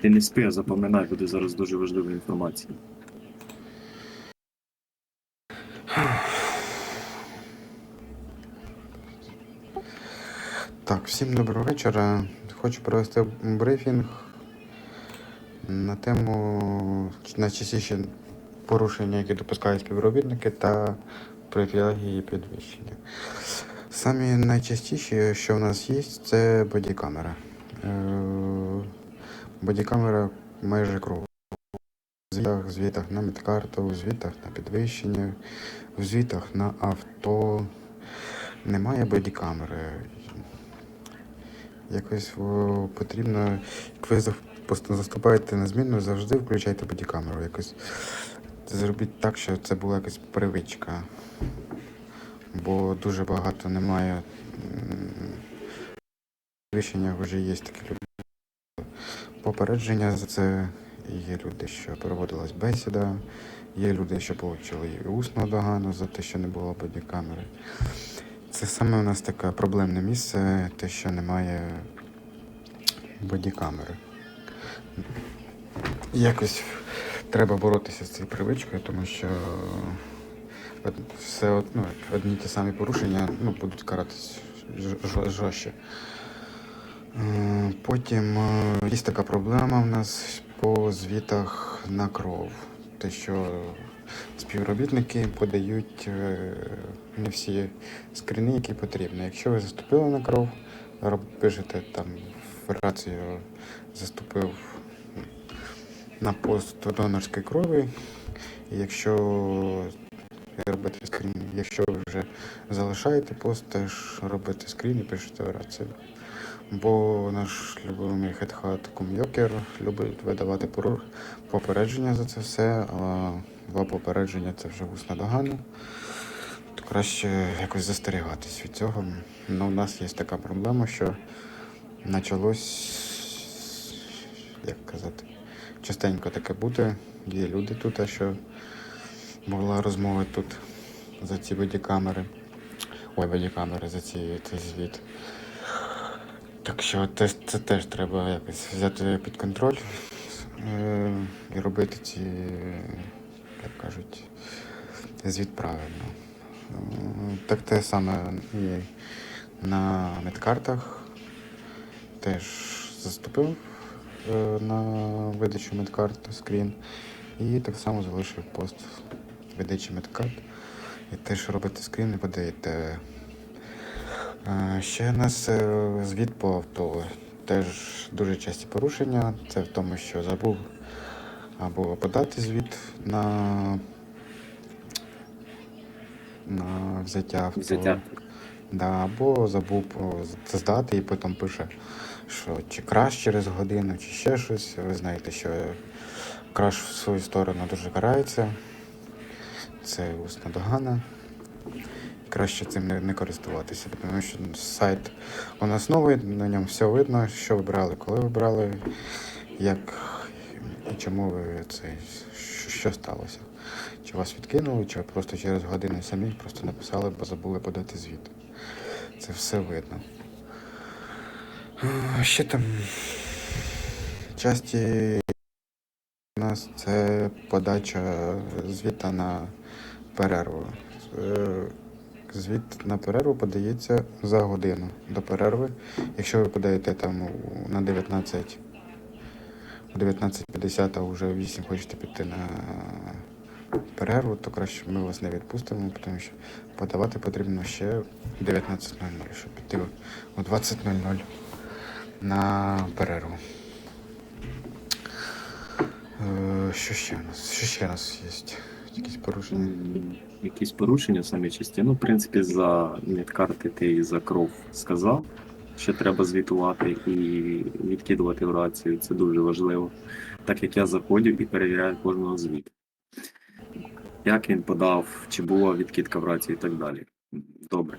Ти не спи, а запам'ятай, буде зараз дуже важлива інформація. Так, всім доброго вечора. Хочу провести брифінг на тему найчастіші порушення, які допускають співробітники та привілегії підвищення. Самі найчастіші, що в нас є, це бодікамера. Бодікамера майже кругом. В звітах, звітах на медкарту, в звітах на підвищення, в звітах на авто. Немає бодікамери. Якось о, потрібно, як ви заступаєте на зміну, завжди включайте бодікамеру. Якось зробіть так, щоб це була якась привичка. Бо дуже багато немає. Підвищення вже є такі люди. Попередження за це є люди, що проводилась бесіда, є люди, що отримали і усну догану за те, що не було бодікамери. Це саме у нас таке проблемне місце, те, що немає бодікамери. Якось треба боротися з цією привичкою, тому що все од- ну, одні ті самі порушення ну, будуть каратись жорстче. Е, Потім е, є така проблема в нас по звітах на кров. Те, що співробітники подають е, не всі скрини, які потрібні. Якщо ви заступили на кров, пишете там в рацію заступив на пост донорської крові. І якщо робити скрін, якщо ви вже залишаєте пост, теж робите скрін і пишете в рацію. Бо наш любимий хедхат Кумйокер любить видавати попередження за це все, а два попередження це вже усна догана. То краще якось застерігатись від цього. Ну, у нас є така проблема, що почалось, як казати, частенько таке бути. Є люди тут, що була розмова тут за ці бодікамери. Ой, бодікамери, за ці цей звіт. Так що це, це теж треба якось взяти під контроль е, і робити ці, як кажуть, звіт правильно. Так те саме і на медкартах теж заступив е, на видачу медкарт скрін і так само залишив пост видачі медкарт. І теж робите скрін і подаєте. Ще у нас е, звіт по авто. Теж дуже часті порушення. Це в тому, що забув або подати звіт на, на взяття авто. Взяття. Да, або забув це здати і потім пише, що чи краш через годину, чи ще щось. Ви знаєте, що краш в свою сторону дуже карається. Це усна догана. Краще цим не, не користуватися, тому що сайт у нас новий, на ньому все видно, що ви брали, коли ви брали, як і чому ви це, що, сталося. Чи вас відкинули, чи просто через годину самі просто написали, бо забули подати звіт. Це все видно. Ще там часті у нас це подача звіта на перерву. Звіт на перерву подається за годину до перерви. Якщо ви подаєте там на 19, о 19.50, а вже о 8 хочете піти на перерву, то краще ми вас не відпустимо, тому що подавати потрібно ще 19.00, щоб піти о 20.00 на перерву. Е, Що ще у нас? Що ще у нас є? Якісь порушення? Якісь порушення самі часті. Ну, в принципі, за медкарти ти і за кров сказав, що треба звітувати і відкидувати в рацію. Це дуже важливо. Так як я заходив і перевіряю кожного звіту. Як він подав, чи була відкидка в рацію і так далі. Добре.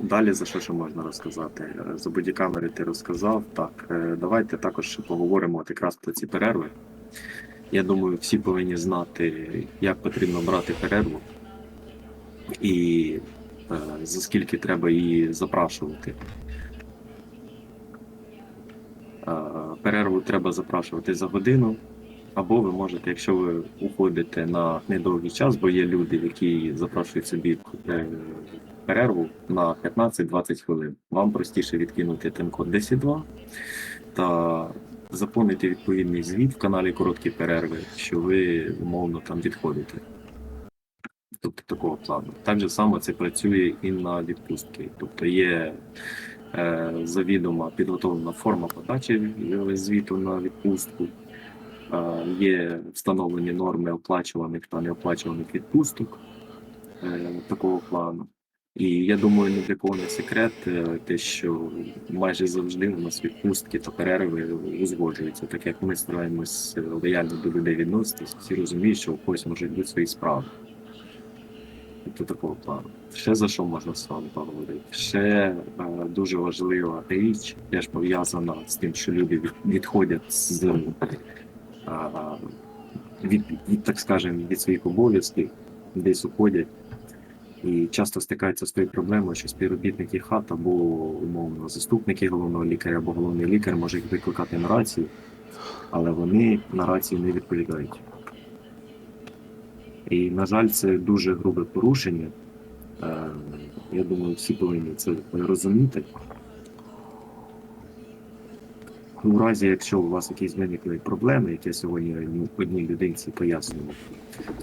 Далі за що ще можна розказати? За бодікамери ти розказав. Так, е, давайте також поговоримо от якраз про ці перерви. Я думаю, всі повинні знати, як потрібно брати перерву і е, за скільки треба її запрашувати. Е, перерву треба запрашувати за годину, або ви можете, якщо ви уходите на недовгий час, бо є люди, які запрошують собі е, перерву на 15-20 хвилин. Вам простіше відкинути тим-код 10.2 та заповнити відповідний звіт в каналі короткі перерви, що ви умовно там відходите. Тобто такого плану. Так же само це працює і на відпустки. Тобто є е, завідома підготовлена форма подачі звіту на відпустку, е, є встановлені норми оплачуваних та неоплачуваних відпусток е, такого плану. І я думаю, ні для кого не секрет, е, те, що майже завжди у нас відпустки та перерви узгоджуються, так як ми стараємось е, лояльно до людей відноситись, всі розуміють, що у когось можуть бути свої справи. Тобто такого плану. Ще за що можна з вами поговорити? Ще е, дуже важлива річ, теж пов'язана з тим, що люди відходять з від, так скажемо, від своїх обов'язків, десь уходять. І часто стикаються з тою проблемою, що співробітники хат або умовно заступники головного лікаря або головний лікар може їх викликати на рацію, але вони на рацію не відповідають. І, на жаль, це дуже грубе порушення. Е, Я думаю, всі повинні це розуміти. У разі, якщо у вас якісь виникли проблеми, як я сьогодні одній- людинці пояснював,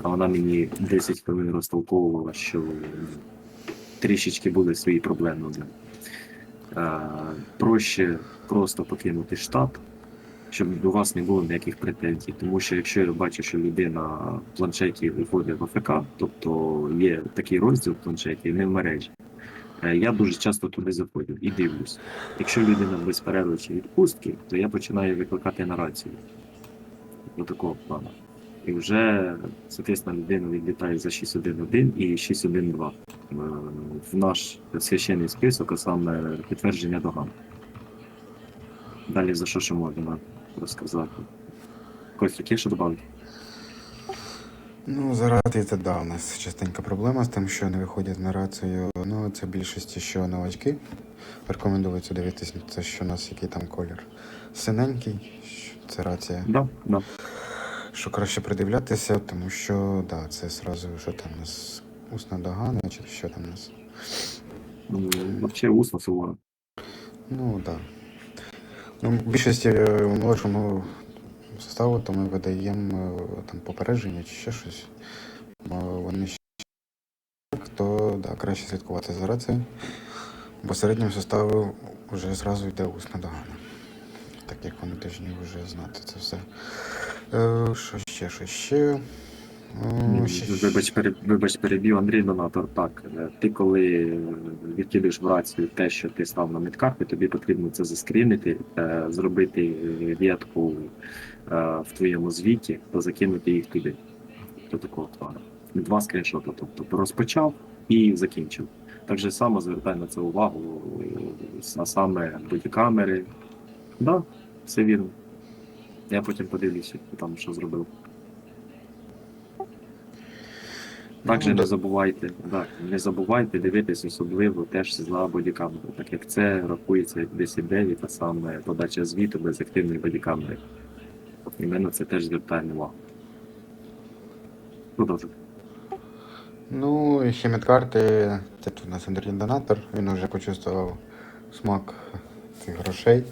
а вона мені 10 хвилин розтолковувала, що трішечки були свої проблеми. Проще просто покинути штат, щоб до вас не було ніяких претензій. Тому що якщо я бачу, що людина в планшеті виходить в АФК, тобто є такий розділ в планшеті, не в мережі. Е, Я дуже часто туди заходжу і дивлюсь. Якщо людина без перерви чи відпустки, то я починаю викликати на рацію до такого плану. І вже, соответственно, людина відлітає за 6.1.1 і 6.1.2 е, в наш священний список, а саме підтвердження доган. Далі за що ще можна розказати? Костя, є що додати? Ну, зараз це да, у нас частенька проблема з тим, що не виходять на рацію. Ну, це більшості, що новачки. Рекомендується дивитися, це що у нас який там колір. Синенький, це рація. Да, да. Що краще придивлятися, тому що да, це зразу, що там у нас усна догана, чи що там у нас. Вообще усно суворо. Ну, так. Да. Ну, в більшості е, молодшому составу, то ми видаємо е, там попередження чи ще щось. Вони ще то да, краще слідкувати за рацією. Бо середньому составу вже зразу йде усна догана. Так як вони тижні вже знати це все. Е, що ще, що ще? Ще- Вибач, пере- вибач, перебів Андрій Донатор. Так, е, ти коли відкидаєш в рацію те, що ти став на медкарти, тобі потрібно це заскрінити, е, зробити е, ветку е, в твоєму звіті та закинути їх туди. До такого плану. Два скріншоти, тобто розпочав і закінчив. Так же само звертай на це увагу, а саме бодікамери. Так, да, все вірно. Я потім подивлюся, там що зробив. Також Ну, не забувайте, да, не забувайте дивитись особливо теж за бодікамеру, так як це рахується як 10-9, а саме подача звіту без активної бодікамери. І ми на це теж звертаємо увагу. Продовжуй. Ну, і ще медкарти. Це тут у нас Андрій Донатор. Він вже почувствував смак цих грошей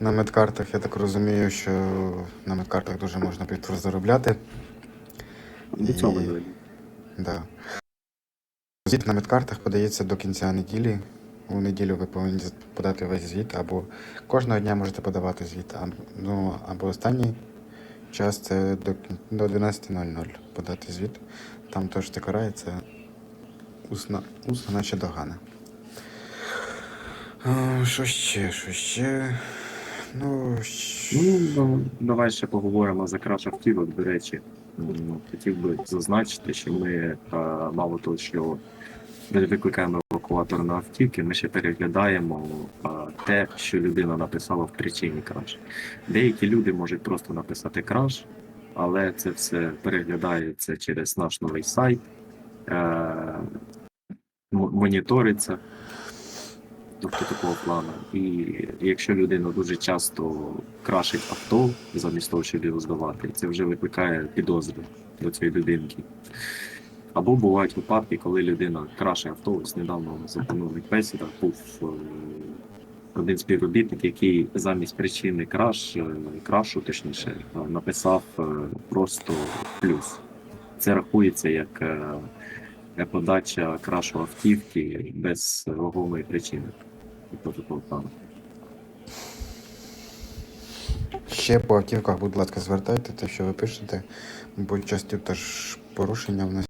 на медкартах. Я так розумію, що на медкартах дуже можна заробляти. І- Да. Звіт на медкартах подається до кінця неділі. У неділю ви повинні подати весь звіт, або кожного дня можете подавати звіт, а- ну, або останній час це до, до 12.00 подати звіт. Там теж це карається усна, усна наче догана. Що ще, що ще? Ну, Ну, ну, давай ще поговоримо за краш автівок. До речі, хотів би зазначити, що ми мало того, що ми викликаємо евакуатор на автівки, ми ще переглядаємо те, що людина написала в причині краш. Деякі люди можуть просто написати краш, але це все переглядається через наш новий сайт, е, моніториться. Тобто такого плану. І якщо людина дуже часто крашить авто замість того, щоб його здавати, це вже викликає підозри до цієї людинки. Або бувають випадки, коли людина краше авто. Ось недавно на бесідах був е, один співробітник, який замість причини краш, е, крашу, точніше, написав е, просто плюс. Це рахується як подача крашу автівки без вагомої причини. Ще по автівках, будь ласка, звертайте те, що ви пишете, бо часто теж порушення в нас.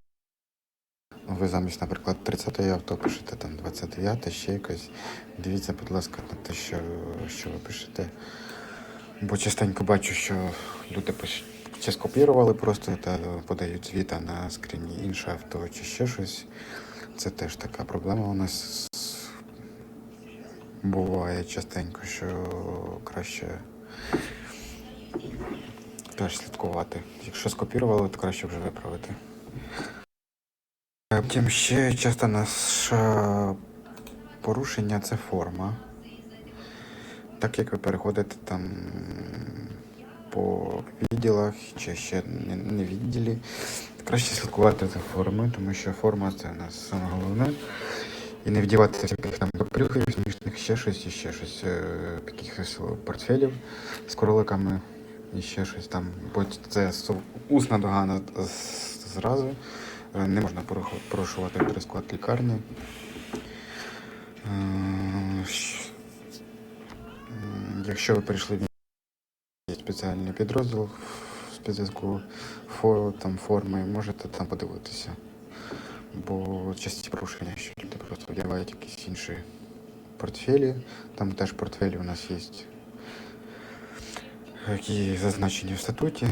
Ви замість, наприклад, 30-ї авто пишете там 29 ще якось. Дивіться, будь ласка, на те, що, що ви пишете. Бо частенько бачу, що люди пишуть, чи скопірували просто та подають звіт, а на скріні інше авто чи ще щось. Це теж така проблема у нас буває частенько, що краще теж слідкувати. Якщо скопірували, то краще вже виправити. Е, Втім, ще часто наше порушення це форма. Так як ви переходите там по відділах чи ще не, відділі, краще слідкувати за формою, тому що форма це у нас саме головне. І не вдівати всяких там капрюхів, смішних, ще щось, і ще щось, е, якихось портфелів з кроликами і ще щось там. Бо це усна догана зразу. Е, Не можна порушувати дрес-код лікарні. Е, Якщо ви прийшли спеціальний підрозділ в спецзв'язку фо, там форми, можете там подивитися. Бо часті порушення, що люди просто вдягають якісь інші портфелі. Там теж портфелі у нас є, які зазначені в статуті.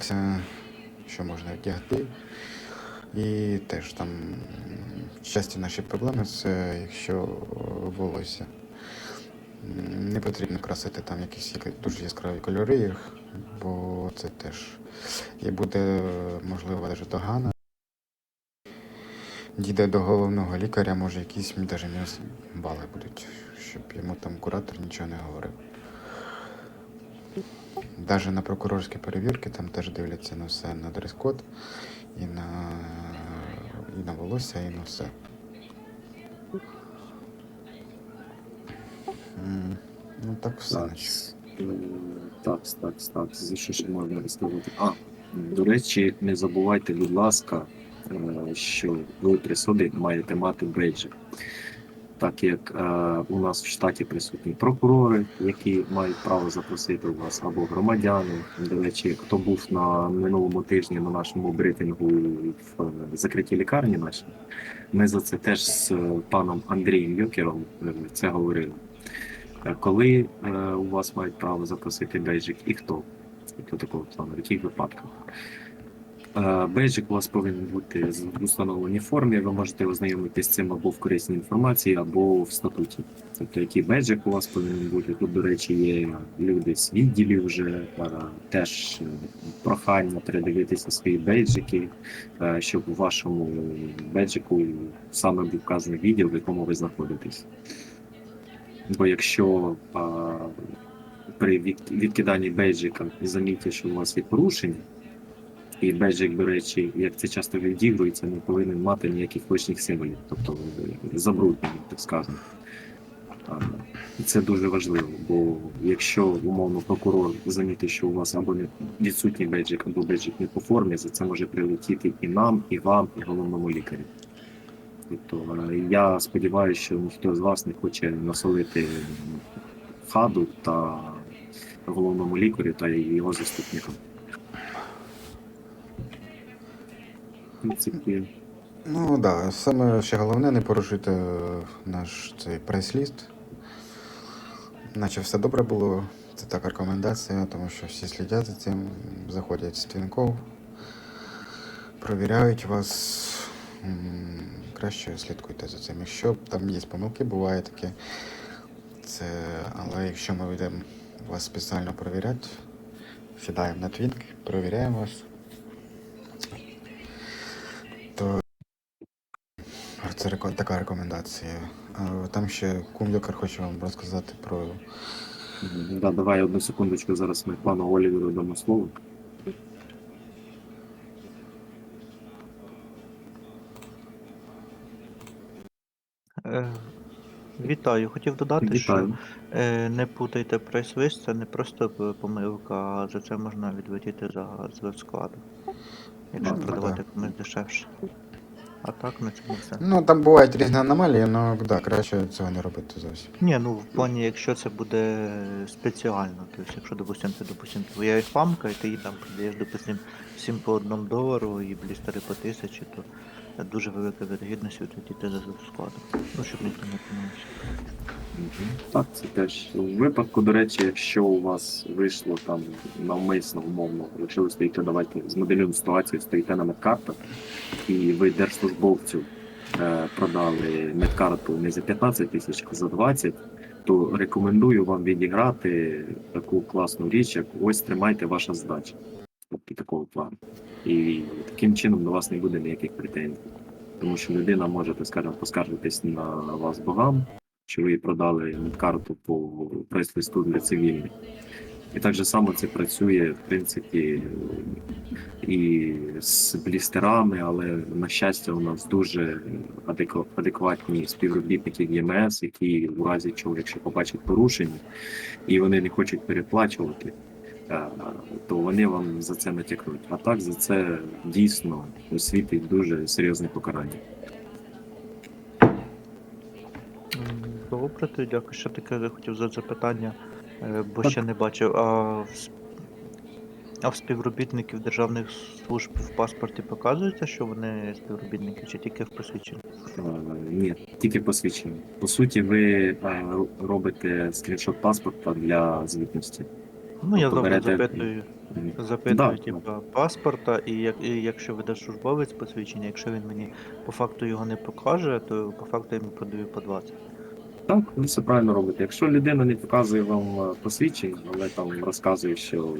Це що можна вдягти. І теж там часті наші проблеми це якщо волосся. Не потрібно красити там якісь дуже яскраві кольори, їх, бо це теж і буде можливо навіть догана. Дійде до головного лікаря, може якісь навіть мінус бали будуть, щоб йому там куратор нічого не говорив. Навіть на прокурорські перевірки там теж дивляться на все на дрес-код і на, і на волосся, і на все. М, Ну так все. Так, наче. е, так, так, так. За що ще можна розказати? А, до речі, не забувайте, будь ласка, е, що ви при собі маєте мати бейджик. Так як е, у нас в штаті присутні прокурори, які мають право запросити вас, або громадяни. До речі, хто був на минулому тижні на нашому брифінгу в е, закритій лікарні нашій, ми за це теж з е, паном Андрієм Йокером е, це говорили. Е, Коли е, у вас мають право запросити бейджик і хто? Тобто такого плану, в яких випадках? Е, Бейджик у вас повинен бути в установленій формі. Ви можете ознайомитись з цим або в корисній інформації, або в статуті. Тобто, який бейджик у вас повинен бути. Тут, до речі, є люди з відділів вже теж прохання передивитися свої бейджики, щоб у вашому бейджику саме був вказаний відділ, в якому ви знаходитесь. Бо якщо а, при від- відкиданні бейджика замітять, що у вас є порушення, і бейджик, до речі, як це часто відігрується, не повинен мати ніяких лишніх символів, тобто е, забруднений, так сказано. Це дуже важливо, бо якщо умовно прокурор замітить, що у вас або не відсутній бейджик, або бейджик не по формі, за це може прилетіти і нам, і вам, і головному лікарю. Тобто я сподіваюся, що ніхто з вас не хоче насолити хаду та головному лікарю та його заступникам. Ну так, да. саме ще головне не порушуйте е, наш цей прайс-ліст. Наче все добре було. Це така рекомендація, тому що всі слідять за цим, заходять з твінков, провіряють вас. Краще слідкуйте за цим. Якщо там є помилки, буває таке. Це... Але якщо ми йдемо вас спеціально перевіряти, сідаємо на твінк, перевіряємо вас, то Це така рекомендація. Там ще кум-лікар хоче вам розказати про Да, давай одну секундочку, зараз ми пану Оліверу дамо слово. Е, Вітаю. Хотів додати, що Вітаю. е, не путайте прайс-лист, це не просто помилка, а за це можна відведіти за злив складу. Якщо Ага, продавати комусь дешевше. А так на цьому все. Ну, там бувають різні аномалії, але да, краще цього не робити зовсім. Ні, ну в плані, якщо це буде спеціально, тобто якщо, допустим, ти, допустим, твоя іспамка, і ти її там продаєш, допустим, всім по одному долару і блістери по тисячі, то дуже велика вірогідність відведіти за складу. Ну, щоб ніхто не помилився. Так, це теж у випадку, до речі, якщо у вас вийшло там навмисно, умовно, якщо ви давайте змоделюємо ситуацію, стоїте на медкартах, і ви держслужбовцю е, продали медкарту не за 15 тисяч, а за 20, то рекомендую вам відіграти таку класну річ, як ось тримайте ваша здача. Тобто такого плану. І таким чином до вас не буде ніяких претензій. Тому що людина може, так скажемо, поскаржитись на вас богам, що ви продали карту по прайс-листу для цивільних. І так же само це працює, в принципі, і з блістерами, але на щастя, у нас дуже адекватні співробітники ЄМС, які в разі чого, якщо побачать порушення, і вони не хочуть переплачувати, то вони вам за це натякнуть. А так за це дійсно світить дуже серйозне покарання. Добре, то дякую. Ще таке хотів за запитання, е, бо ще не бачив. А в, а в співробітників державних служб в паспорті показується, що вони співробітники, чи тільки в посвідченні? Ні, тільки посвідчення. По суті, ви робите скріншот паспорта для звітності. Ну, я Тобто завжди запитую, запитую, Да, типа, паспорта, і, як, і якщо веде службовець посвідчення, якщо він мені по факту його не покаже, то по факту я йому продаю по 20. Так, ви все правильно робите. Якщо людина не показує вам е, посвідчення, але там розказує, що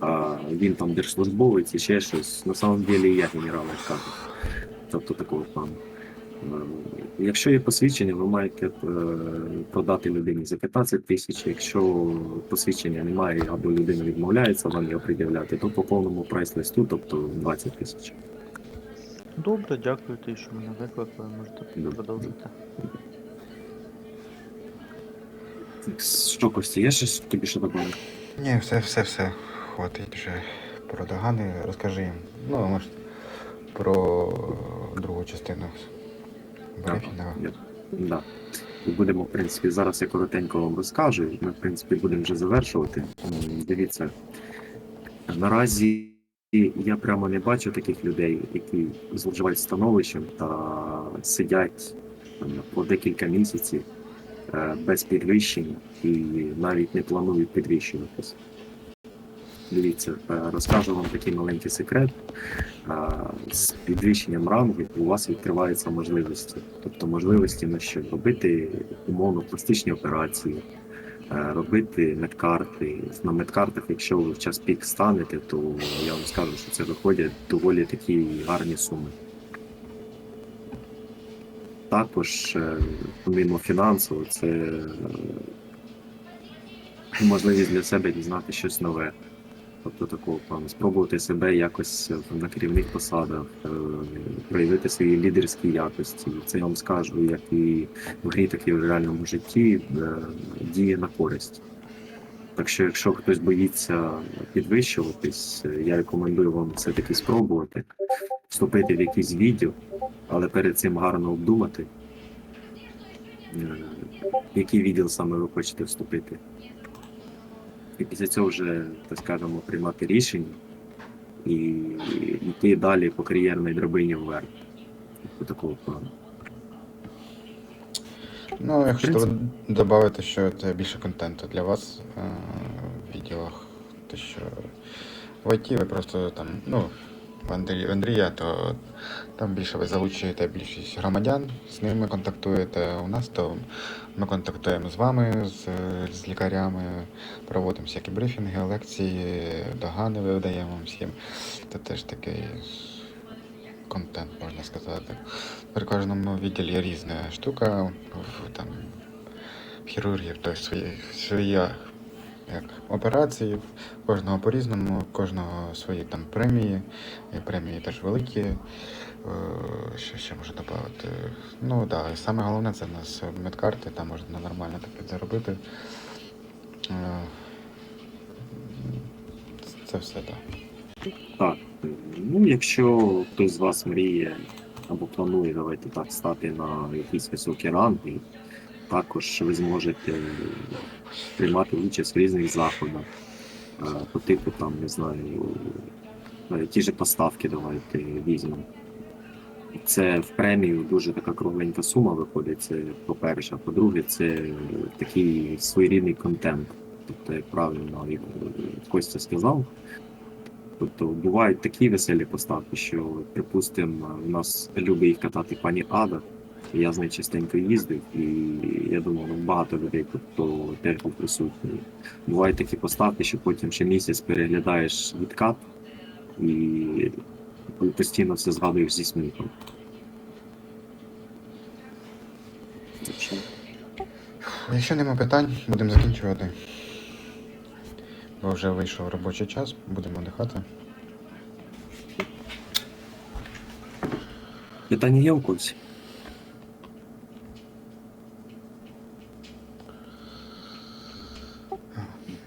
а, він там держслужбовець і ще щось, на самом деле я генерал як кажуть. Тобто такого плану. Е, Якщо є посвідчення, ви маєте е, продати людині за 15 тисяч. Якщо посвідчення немає або людина відмовляється вам його пред'являти, то по повному прайс-листу, тобто 20 тисяч. Добре, дякую, ти, що мене викликали, можете продовжити. Що, Костя, є щось тобі ще додати? Ні, все, все, все. Хватить вже про догани. Розкажи їм. Ну, може, про другу частину Я- Да. Будемо, в принципі, зараз я коротенько вам розкажу. Ми, в принципі, будемо вже завершувати. Дивіться, наразі я прямо не бачу таких людей, які зловживають становищем та сидять по декілька місяців е, без підвищення і навіть не планують підвищуватися. Дивіться, е, розкажу вам такий маленький секрет. З підвищенням рангу у вас відкриваються можливості. Тобто можливості на що робити умовно пластичні операції, е, робити медкарти. На медкартах, якщо ви в час пік станете, то я вам скажу, що це виходять доволі такі гарні суми. Також, е, помимо фінансово, це е, можливість для себе дізнати щось нове. Тобто такого плану, спробувати себе якось на керівних посадах, е, проявити свої лідерські якості. Це я вам скажу, як і в грі, так і в реальному житті е, діє на користь. Так що, якщо хтось боїться підвищуватись, е, я рекомендую вам все-таки спробувати вступити в якийсь відділ, але перед цим гарно обдумати, в який відділ саме ви хочете вступити. І після цього вже, так скажемо, приймати рішення і йти далі по кар'єрній драбині вверх. По такого плану. Ну, якщо принципі. додати, що це більше контенту для вас е, в відділах, то що в IT ви просто там, ну, Андрія, то там більше ви залучуєте більшість громадян, з ними контактуєте. У нас то ми контактуємо з вами, з, з лікарями, проводимо всякі брифінги, лекції, догани видаємо всім. Це теж такий контент, можна сказати. При кожному відділі різна штука, там, в хірургії, тобто своя як, операції, кожного по-різному, кожного свої там премії, премії теж великі. Е, Що ще можу додати? Ну так, да, саме головне це в нас медкарти, там можна нормально так підзаробити. Е, Це все так. Так, ну якщо хтось з вас мріє або планує, давайте так, стати на якісь високі ранги, також ви зможете приймати участь в різних заходах. Е, По типу там, не знаю, е, ті ж поставки давайте візьмемо. Це в премію дуже така кругленька сума виходить, це по-перше. А по-друге, це такий своєрідний контент. Тобто, як правильно як Костя сказав, Тобто бувають такі веселі поставки, що, припустимо, у нас любить їх катати пані Ада. Я з нею частенько їздив, і я думаю, ну, багато людей тут хто теж був присутній. Бувають такі поставки, що потім ще місяць переглядаєш відкат і постійно все згадуєш зі сміхом. Якщо нема питань, будемо закінчувати. Бо вже вийшов робочий час, будемо дихати. Питання є у когось?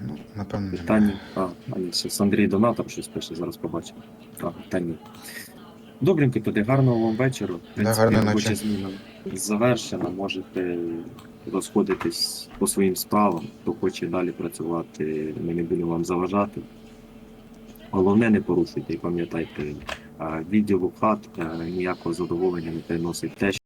Ну, напевно, немає. Питання. А, а ні, щось Андрій Донатор щось пише, зараз побачимо. А, та ні. Добренько, тоді гарного вам вечора. В принципі, гарної робоча ночі. зміна завершена. Можете розходитись по своїм справам. Хто хоче далі працювати, ми не будемо вам заважати. Головне, не порушуйте і пам'ятайте, а, відділу хат е, ніякого задоволення не приносить те,